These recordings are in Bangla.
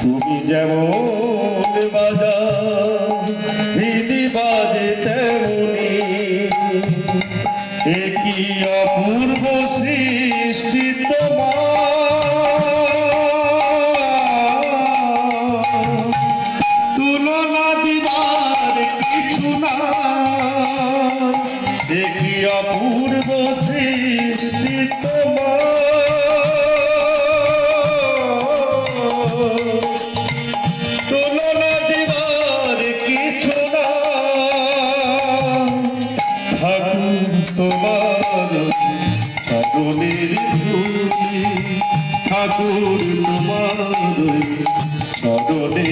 তুমি যেমন বাজা হৃদি বাজে তেমনি। একই অপূর্ব তোমার সাগরের ধুলি ঠাকুর তোমার ধরে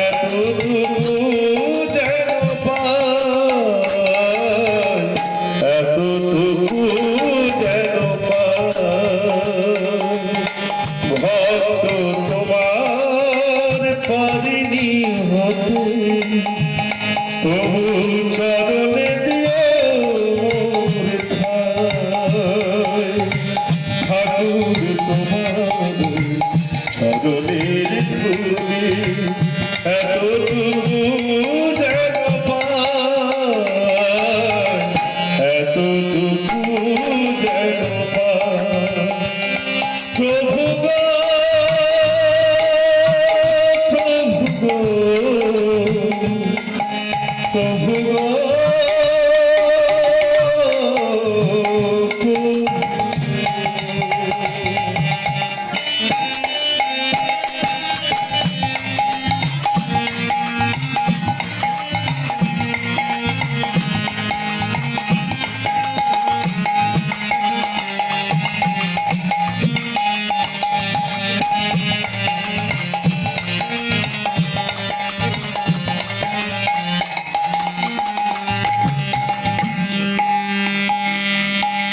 এতটুকু যেন এতটুকু তোমার পারিনি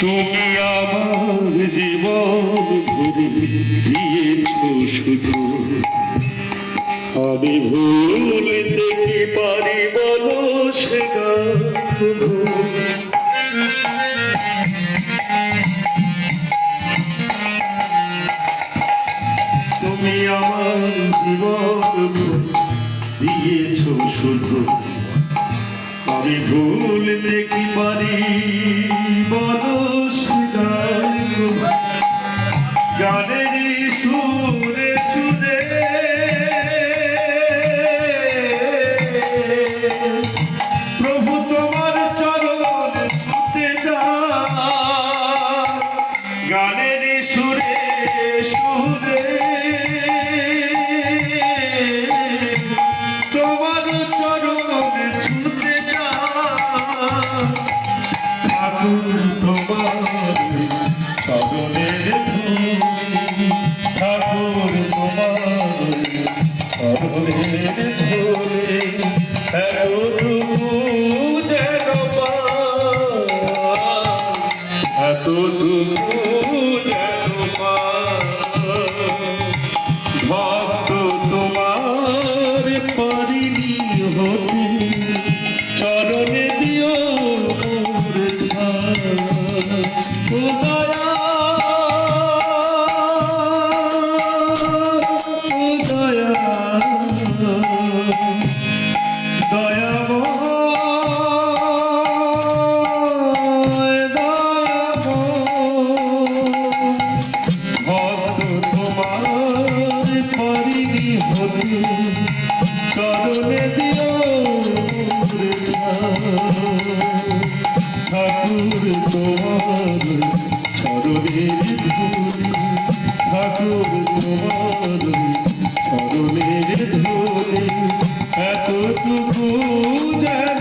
তুমি আমার জীবন ঘুরে দিয়েছ শুধু। আমি ভুলে দেখি পারি বলো তুমি আমার জীবন দিয়েছ শুধু। আমি ভুল দেখি পারি বলো গানের চরণের Oh. ঠাকুর তোমার চরণের ধুলি এতটুকু যেন